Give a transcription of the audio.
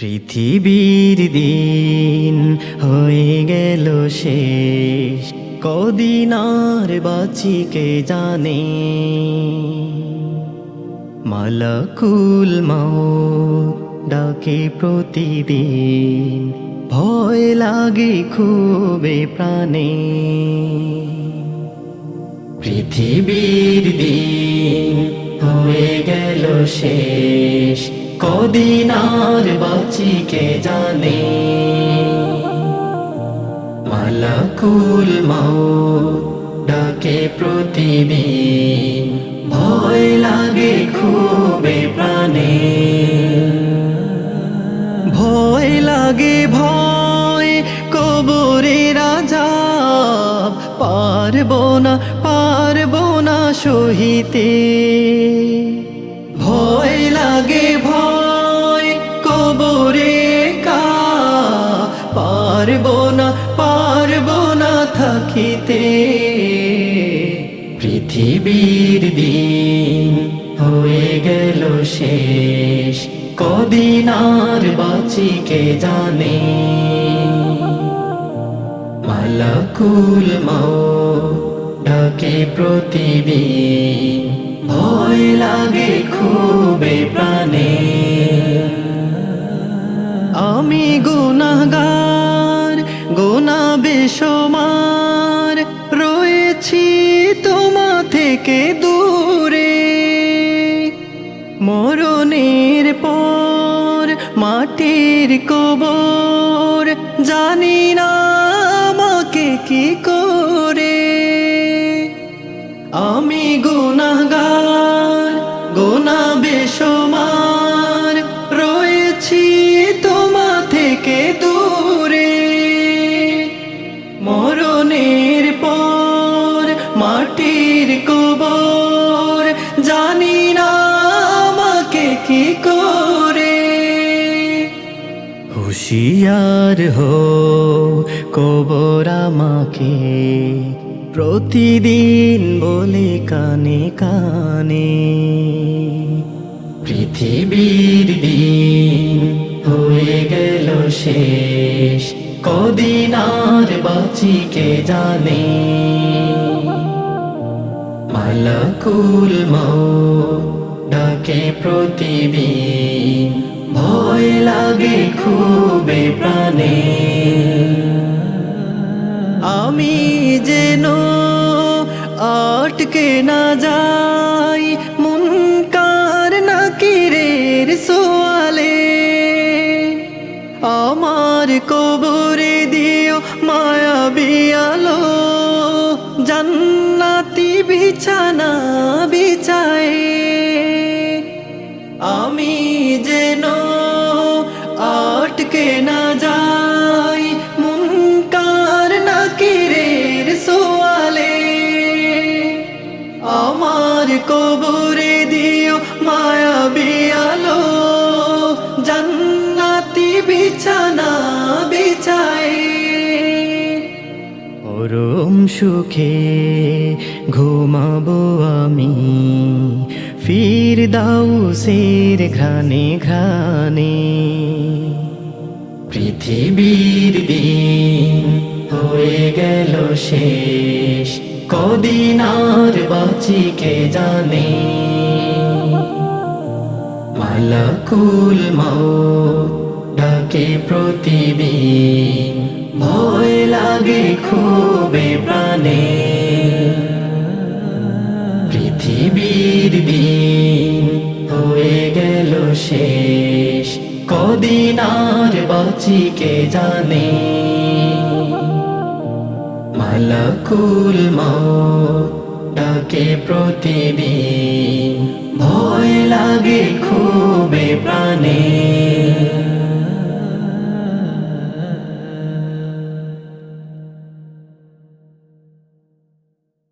পৃথিবীর দিন হয়ে গেল শেষ। কদিন আর বাঁচি কে জানে? মালাকুল মাও ডাকে প্রতিদিন। ভয় লাগে খুবে প্রাণে। পৃথিবীর দিন হয়ে গেল শেষ। কদিন আর বাঁচি কে জানে? মালাকুল মাও ডাকে প্রতিদিন। ভয় লাগে খুবে প্রাণে। ভয় লাগে ভয় কবরে রাজা। পারব না পারব না সহিতে। পৃথিবীর দিন হয়ে গেল শেষ। কদিন আর বাঁচি কে জানে? মালাকুল মাও ডাকে প্রতিদিন। ভয় লাগে খুবে প্রাণে থেকে দূরে মরণের পর মাটির কবর। জানি না আমাকে কি করে আমি গুনাহগার হুশিয়ার হো, কবর আমাকে প্রতিদিন বলে কানে কানে। পৃথিবীর দিন হয়ে গেল শেষ, কদিন আর বাঁচি কে জানে? মালাকুল ডাকে প্রতিদিন, ভয় লাগে খুবে। প্রাণে আমি যেন আটকে না যাই, মুনকার নাকিরের সোয়ালে। আমার কবরে দিও মায়া বিয়ালো জান্নাতি বিছানা বিছায়। কবরে দিও মায়া বিয়ালো জান্নাতি বিছানা বিছায় পরম সুখে ঘুমাবো আমি। ফির দাউসের ঘ্রাণে ঘ্রাণে। পৃথিবীর দিন হয়ে গেল শেষ। কদিন আর বাঁচি কে জানে? মালাকুল মাও ডাকে প্রতিদিন। ভয় লাগে খুবে প্রাণে। পৃথিবীর দিন হয়ে গেল শেষ। কদিন আর বাঁচি কে জানে? মালাকুল মত ডাকে প্রতিদিন ভয় লাগে খুবে প্রাণী।